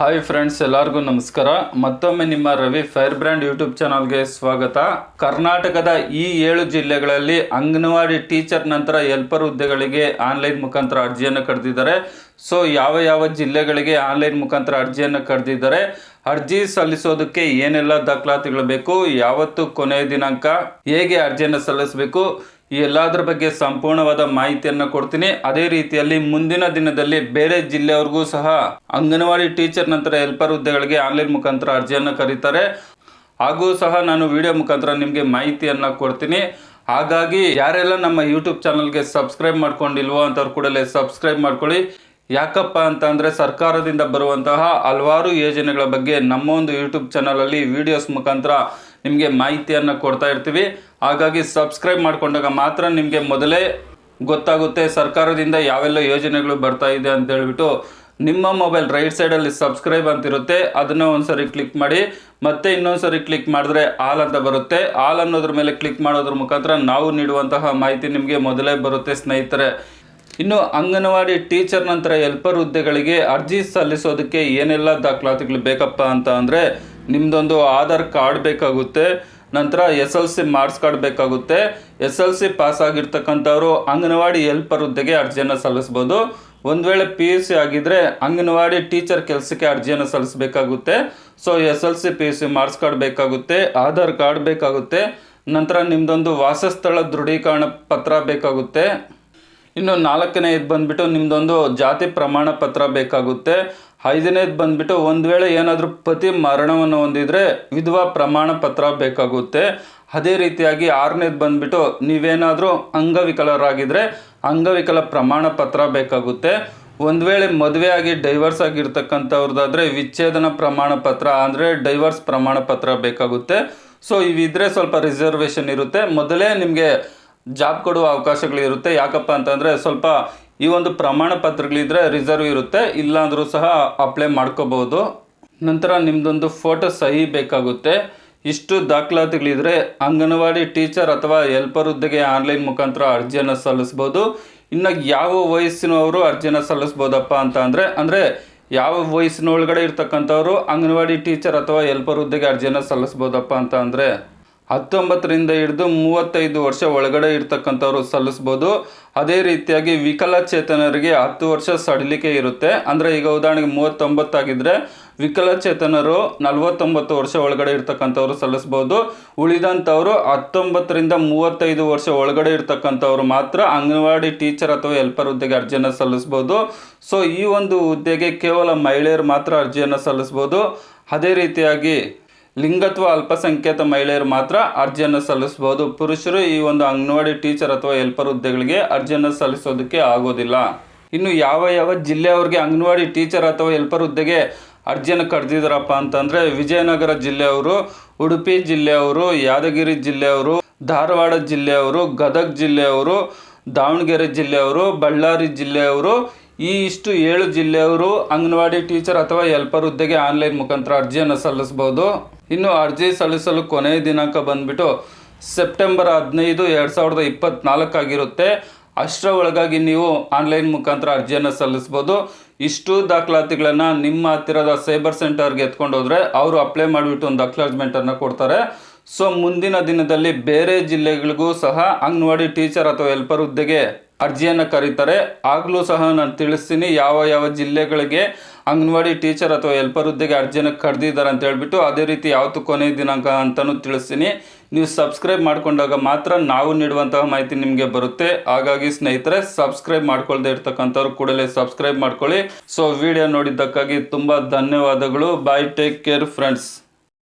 Hi friends ಎಲ್ಲರಿಗೂ ನಮಸ್ಕಾರ. ಮತ್ತೊಮ್ಮೆ ನಿಮ್ಮ ರವಿ ಫೈರ್ ಬ್ರ್ಯಾಂಡ್ ಯೂಟ್ಯೂಬ್ ಚಾನಲ್ಗೆ ಸ್ವಾಗತ. ಕರ್ನಾಟಕದ ಈ ಏಳು ಜಿಲ್ಲೆಗಳಲ್ಲಿ ಅಂಗನವಾಡಿ ಟೀಚರ್ ನಂತರ ಹೆಲ್ಪರ್ ಹುದ್ದೆಗಳಿಗೆ ಆನ್ಲೈನ್ ಮುಖಾಂತರ ಅರ್ಜಿಯನ್ನು ಕರೆದಿದ್ದಾರೆ ಸೊ ಯಾವ ಯಾವ ಜಿಲ್ಲೆಗಳಿಗೆ ಆನ್ಲೈನ್ ಮುಖಾಂತರ ಅರ್ಜಿಯನ್ನು ಕರೆದಿದ್ದಾರೆ ಅರ್ಜಿ ಸಲ್ಲಿಸೋದಕ್ಕೆ ಏನೆಲ್ಲ ದಾಖಲಾತಿಗಳು ಬೇಕು, ಯಾವತ್ತು ಕೊನೆಯ ದಿನಾಂಕ, ಹೇಗೆ ಅರ್ಜಿಯನ್ನು ಸಲ್ಲಿಸಬೇಕು ಈ ಎಲ್ಲದರ ಬಗ್ಗೆ ಸಂಪೂರ್ಣವಾದ ಮಾಹಿತಿಯನ್ನು ಕೊಡ್ತೀನಿ. ಅದೇ ರೀತಿಯಲ್ಲಿ ಮುಂದಿನ ದಿನದಲ್ಲಿ ಬೇರೆ ಜಿಲ್ಲೆಯವ್ರಿಗೂ ಸಹ ಅಂಗನವಾಡಿ ಟೀಚರ್ ನಂತರ ಹೆಲ್ಪರ್ ಹುದ್ದೆಗಳಿಗೆ ಆನ್ಲೈನ್ ಮುಖಾಂತರ ಅರ್ಜಿಯನ್ನು ಕರೀತಾರೆ. ಹಾಗೂ ಸಹ ನಾನು ವಿಡಿಯೋ ಮುಖಾಂತರ ನಿಮಗೆ ಮಾಹಿತಿಯನ್ನು ಕೊಡ್ತೀನಿ. ಹಾಗಾಗಿ ಯಾರೆಲ್ಲ ನಮ್ಮ ಯೂಟ್ಯೂಬ್ ಚಾನಲ್ಗೆ ಸಬ್ಸ್ಕ್ರೈಬ್ ಮಾಡ್ಕೊಂಡಿಲ್ವೋ ಅಂತವ್ರು ಕೂಡಲೇ ಸಬ್ಸ್ಕ್ರೈಬ್ ಮಾಡ್ಕೊಳ್ಳಿ. ಯಾಕಪ್ಪ ಅಂತ ಅಂದರೆ ಸರ್ಕಾರದಿಂದ ಬರುವಂತಹ ಹಲವಾರು ಯೋಜನೆಗಳ ಬಗ್ಗೆ ನಮ್ಮ ಒಂದು ಯೂಟ್ಯೂಬ್ ಚಾನಲಲ್ಲಿ ವಿಡಿಯೋಸ್ ಮುಖಾಂತರ ನಿಮಗೆ ಮಾಹಿತಿಯನ್ನು ಕೊಡ್ತಾ ಇರ್ತೀವಿ. ಹಾಗಾಗಿ ಸಬ್ಸ್ಕ್ರೈಬ್ ಮಾಡಿಕೊಂಡಾಗ ಮಾತ್ರ ನಿಮಗೆ ಮೊದಲೇ ಗೊತ್ತಾಗುತ್ತೆ ಸರ್ಕಾರದಿಂದ ಯಾವೆಲ್ಲ ಯೋಜನೆಗಳು ಬರ್ತಾ ಇದೆ ಅಂತ ಹೇಳ್ಬಿಟ್ಟು. ನಿಮ್ಮ ಮೊಬೈಲ್ ರೈಟ್ ಸೈಡಲ್ಲಿ ಸಬ್ಸ್ಕ್ರೈಬ್ ಅಂತಿರುತ್ತೆ ಅದನ್ನು ಒಂದ್ಸರಿ ಕ್ಲಿಕ್ ಮಾಡಿ. ಮತ್ತೆ ಇನ್ನೊಂದ್ಸರಿ ಕ್ಲಿಕ್ ಮಾಡಿದ್ರೆ ಆಲ್ ಅಂತ ಬರುತ್ತೆ. ಆಲ್ ಅನ್ನೋದ್ರ ಮೇಲೆ ಕ್ಲಿಕ್ ಮಾಡೋದ್ರ ಮುಖಾಂತರ ನಾವು ನೀಡುವಂತಹ ಮಾಹಿತಿ ನಿಮಗೆ ಮೊದಲೇ ಬರುತ್ತೆ ಸ್ನೇಹಿತರೆ. ಇನ್ನು ಅಂಗನವಾಡಿ ಟೀಚರ್ ನಂತರ ಹೆಲ್ಪರ್ ಹುದ್ದೆಗಳಿಗೆ ಅರ್ಜಿ ಸಲ್ಲಿಸೋದಕ್ಕೆ ಏನೆಲ್ಲ ದಾಖಲಾತಿಗಳು ಬೇಕಪ್ಪ ಅಂತ ಅಂದರೆ ನಿಮ್ಮದೊಂದು ಆಧಾರ್ ಕಾರ್ಡ್ ಬೇಕಾಗುತ್ತೆ, ನಂತರ S L C marks card ಬೇಕಾಗುತ್ತೆ. ಎಸ್ ಎಲ್ ಸಿ ಪಾಸ್ ಆಗಿರ್ತಕ್ಕಂಥವ್ರು ಅಂಗನವಾಡಿ ಹೆಲ್ಪರ್ ಹುದ್ದೆಗೆ ಅರ್ಜಿಯನ್ನು ಸಲ್ಲಿಸ್ಬೋದು. ಒಂದು ವೇಳೆ ಪಿ ಯು ಸಿ ಆಗಿದ್ದರೆ ಅಂಗನವಾಡಿ ಟೀಚರ್ ಕೆಲಸಕ್ಕೆ ಅರ್ಜಿಯನ್ನು ಸಲ್ಲಿಸಬೇಕಾಗುತ್ತೆ. So S L C P U C marks card ಬೇಕಾಗುತ್ತೆ, ಆಧಾರ್ ಕಾರ್ಡ್ ಬೇಕಾಗುತ್ತೆ, ನಂತರ ನಿಮ್ಮದೊಂದು ವಾಸಸ್ಥಳ ದೃಢೀಕರಣ ಪತ್ರ ಬೇಕಾಗುತ್ತೆ. ಇನ್ನು ನಾಲ್ಕನೇದು ಬಂದ್ಬಿಟ್ಟು ನಿಮ್ಮದೊಂದು ಜಾತಿ ಪ್ರಮಾಣ ಪತ್ರ ಬೇಕಾಗುತ್ತೆ. ಐದನೇದು ಬಂದ್ಬಿಟ್ಟು ಒಂದು ವೇಳೆ ಏನಾದರೂ ಪತಿ ಮರಣವನ್ನು ಹೊಂದಿದರೆ ವಿಧವಾ ಪ್ರಮಾಣ ಪತ್ರ ಬೇಕಾಗುತ್ತೆ. ಅದೇ ರೀತಿಯಾಗಿ ಆರನೇದು ಬಂದ್ಬಿಟ್ಟು ನೀವೇನಾದರೂ ಅಂಗವಿಕಲರಾಗಿದ್ದರೆ ಅಂಗವಿಕಲ ಪ್ರಮಾಣ ಪತ್ರ ಬೇಕಾಗುತ್ತೆ. ಒಂದು ವೇಳೆ ಮದುವೆ ಆಗಿ ಡೈವರ್ಸ್ ಆಗಿರ್ತಕ್ಕಂಥವ್ರದ್ದಾದರೆ ವಿಚ್ಛೇದನ ಪ್ರಮಾಣ ಪತ್ರ ಅಂದರೆ ಡೈವರ್ಸ್ ಪ್ರಮಾಣ ಪತ್ರ ಬೇಕಾಗುತ್ತೆ. ಸೊ ಇವಿದ್ರೆ ಸ್ವಲ್ಪ ರಿಸರ್ವೇಷನ್ ಇರುತ್ತೆ. ಮೊದಲೇ ನಿಮಗೆ ಜಾಬ್ ಕೊಡುವ ಅವಕಾಶಗಳು ಇರುತ್ತೆ. ಯಾಕಪ್ಪ ಅಂತಂದರೆ ಸ್ವಲ್ಪ ಈ ಒಂದು ಪ್ರಮಾಣ ಪತ್ರಗಳಿದ್ರೆ ರಿಸರ್ವ್ ಇರುತ್ತೆ. ಇಲ್ಲಾಂದ್ರೂ ಸಹ ಅಪ್ಲೈ ಮಾಡ್ಕೋಬಹುದು. ನಂತರ ನಿಮ್ಮದೊಂದು ಫೋಟೋ ಸಹಿ ಬೇಕಾಗುತ್ತೆ. ಇಷ್ಟು ದಾಖಲಾತಿಗಳಿದ್ರೆ ಅಂಗನವಾಡಿ ಟೀಚರ್ ಅಥವಾ ಹೆಲ್ಪರ್ ಹುದ್ದೆಗೆ ಆನ್ಲೈನ್ ಮುಖಾಂತರ ಅರ್ಜಿಯನ್ನು ಸಲ್ಲಿಸ್ಬೋದು ಇನ್ನು ಯಾವ ವಯಸ್ಸಿನವರು ಅರ್ಜಿಯನ್ನು ಸಲ್ಲಿಸ್ಬೋದಪ್ಪ ಅಂತ ಅಂದರೆ ಅಂದರೆ ಯಾವ ವಯಸ್ಸಿನ ಒಳಗಡೆ ಇರ್ತಕ್ಕಂಥವ್ರು ಅಂಗನವಾಡಿ ಟೀಚರ್ ಅಥವಾ ಹೆಲ್ಪರ್ ಹುದ್ದೆಗೆ ಅರ್ಜಿಯನ್ನು ಸಲ್ಲಿಸ್ಬೋದಪ್ಪ ಅಂತ ಅಂದರೆ ಹತ್ತೊಂಬತ್ತರಿಂದ ಹಿಡಿದು ಮೂವತ್ತೈದು ವರ್ಷ ಒಳಗಡೆ ಇರ್ತಕ್ಕಂಥವ್ರು ಸಲ್ಲಿಸ್ಬೋದು. ಅದೇ ರೀತಿಯಾಗಿ ವಿಕಲಚೇತನರಿಗೆ ಹತ್ತು ವರ್ಷ ಸಡಿಲಿಕೆ ಇರುತ್ತೆ. ಅಂದರೆ ಈಗ ಉದಾಹರಣೆಗೆ ಮೂವತ್ತೊಂಬತ್ತಾಗಿದ್ದರೆ ವಿಕಲಚೇತನರು ನಲವತ್ತೊಂಬತ್ತು ವರ್ಷ ಒಳಗಡೆ ಇರ್ತಕ್ಕಂಥವ್ರು ಸಲ್ಲಿಸ್ಬೋದು. ಉಳಿದಂಥವರು ಹತ್ತೊಂಬತ್ತರಿಂದ ಮೂವತ್ತೈದು ವರ್ಷ ಒಳಗಡೆ ಇರ್ತಕ್ಕಂಥವ್ರು ಮಾತ್ರ ಅಂಗನವಾಡಿ ಟೀಚರ್ ಅಥವಾ ಹೆಲ್ಪರ್ ಹುದ್ದೆಗೆ ಅರ್ಜಿಯನ್ನು ಸಲ್ಲಿಸ್ಬೋದು. ಸೊ ಈ ಒಂದು ಹುದ್ದೆಗೆ ಕೇವಲ ಮಹಿಳೆಯರು ಮಾತ್ರ ಅರ್ಜಿಯನ್ನು ಸಲ್ಲಿಸ್ಬೋದು. ಅದೇ ರೀತಿಯಾಗಿ ಲಿಂಗತ್ವ ಅಲ್ಪಸಂಖ್ಯಾತ ಮಹಿಳೆಯರು ಮಾತ್ರ ಅರ್ಜಿಯನ್ನು ಸಲ್ಲಿಸಬಹುದು. ಪುರುಷರು ಈ ಒಂದು ಅಂಗನವಾಡಿ ಟೀಚರ್ ಅಥವಾ ಹೆಲ್ಪರ್ ಹುದ್ದೆಗಳಿಗೆ ಅರ್ಜಿಯನ್ನು ಸಲ್ಲಿಸೋದಕ್ಕೆ ಆಗೋದಿಲ್ಲ. ಇನ್ನು ಯಾವ ಯಾವ ಜಿಲ್ಲೆಯವ್ರಿಗೆ ಅಂಗನವಾಡಿ ಟೀಚರ್ ಅಥವಾ ಹೆಲ್ಪರ್ ಹುದ್ದೆಗೆ ಅರ್ಜಿಯನ್ನು ಕರೆದಿದ್ದಾರಪ್ಪ ಅಂತಂದರೆ ವಿಜಯನಗರ ಜಿಲ್ಲೆಯವರು, ಉಡುಪಿ ಜಿಲ್ಲೆಯವರು, ಯಾದಗಿರಿ ಜಿಲ್ಲೆಯವರು, ಧಾರವಾಡ ಜಿಲ್ಲೆಯವರು, ಗದಗ ಜಿಲ್ಲೆಯವರು, ದಾವಣಗೆರೆ ಜಿಲ್ಲೆಯವರು, ಬಳ್ಳಾರಿ ಜಿಲ್ಲೆಯವರು, ಈ ಇಷ್ಟು ಏಳು ಜಿಲ್ಲೆಯವರು ಅಂಗನವಾಡಿ ಟೀಚರ್ ಅಥವಾ ಹೆಲ್ಪರ್ ಹುದ್ದೆಗೆ ಆನ್ಲೈನ್ ಮುಖಾಂತರ ಅರ್ಜಿಯನ್ನು ಸಲ್ಲಿಸ್ಬೋದು ಇನ್ನು ಅರ್ಜಿ ಸಲ್ಲಿಸಲು ಕೊನೆಯ ದಿನಾಂಕ ಬಂದ್ಬಿಟ್ಟು ಸೆಪ್ಟೆಂಬರ್ ಹದಿನೈದು ಎರಡು ಸಾವಿರದ ಇಪ್ಪತ್ತ್ನಾಲ್ಕಾಗಿರುತ್ತೆ ಅಷ್ಟರ ಒಳಗಾಗಿ ನೀವು ಆನ್ಲೈನ್ ಮುಖಾಂತರ ಅರ್ಜಿಯನ್ನು ಸಲ್ಲಿಸ್ಬೋದು. ಇಷ್ಟು ದಾಖಲಾತಿಗಳನ್ನು ನಿಮ್ಮ ಹತ್ತಿರದ ಸೈಬರ್ ಸೆಂಟರ್ಗೆ ಎತ್ಕೊಂಡು ಹೋದರೆ ಅವರು ಅಪ್ಲೈ ಮಾಡಿಬಿಟ್ಟು ಒಂದು ಅಕ್ಲಾಜ್ಮೆಂಟನ್ನು ಕೊಡ್ತಾರೆ. ಸೊ ಮುಂದಿನ ದಿನದಲ್ಲಿ ಬೇರೆ ಜಿಲ್ಲೆಗಳಿಗೂ ಸಹ ಅಂಗನವಾಡಿ ಟೀಚರ್ ಅಥವಾ ಹೆಲ್ಪರ್ ಹುದ್ದೆಗೆ ಅರ್ಜಿಯನ್ನು ಕರೀತಾರೆ. ಆಗಲೂ ಸಹ ನಾನು ತಿಳಿಸ್ತೀನಿ, ಯಾವ ಯಾವ ಜಿಲ್ಲೆಗಳಿಗೆ ಅಂಗನವಾಡಿ ಟೀಚರ್ ಅಥವಾ ಹೆಲ್ಪರ್ ಹುದ್ದೆಗೆ ಅರ್ಜಿಯನ್ನು ಕರೆದಿದ್ದಾರೆ ಅಂತ ಹೇಳ್ಬಿಟ್ಟು ಅದೇ ರೀತಿ ಯಾವತ್ತು ಕೊನೆಯ ದಿನಾಂಕ ಅಂತಲೂ ತಿಳಿಸ್ತೀನಿ. ನೀವು ಸಬ್ಸ್ಕ್ರೈಬ್ ಮಾಡಿಕೊಂಡಾಗ ಮಾತ್ರ ನಾವು ನೀಡುವಂತಹ ಮಾಹಿತಿ ನಿಮಗೆ ಬರುತ್ತೆ. ಹಾಗಾಗಿ ಸ್ನೇಹಿತರೆ, ಸಬ್ಸ್ಕ್ರೈಬ್ ಮಾಡ್ಕೊಳ್ಳದೆ ಇರ್ತಕ್ಕಂಥವ್ರು ಕೂಡಲೇ ಸಬ್ಸ್ಕ್ರೈಬ್ ಮಾಡ್ಕೊಳ್ಳಿ. ಸೊ ವಿಡಿಯೋ ನೋಡಿದ್ದಕ್ಕಾಗಿ ತುಂಬ ಧನ್ಯವಾದಗಳು. Bye take care friends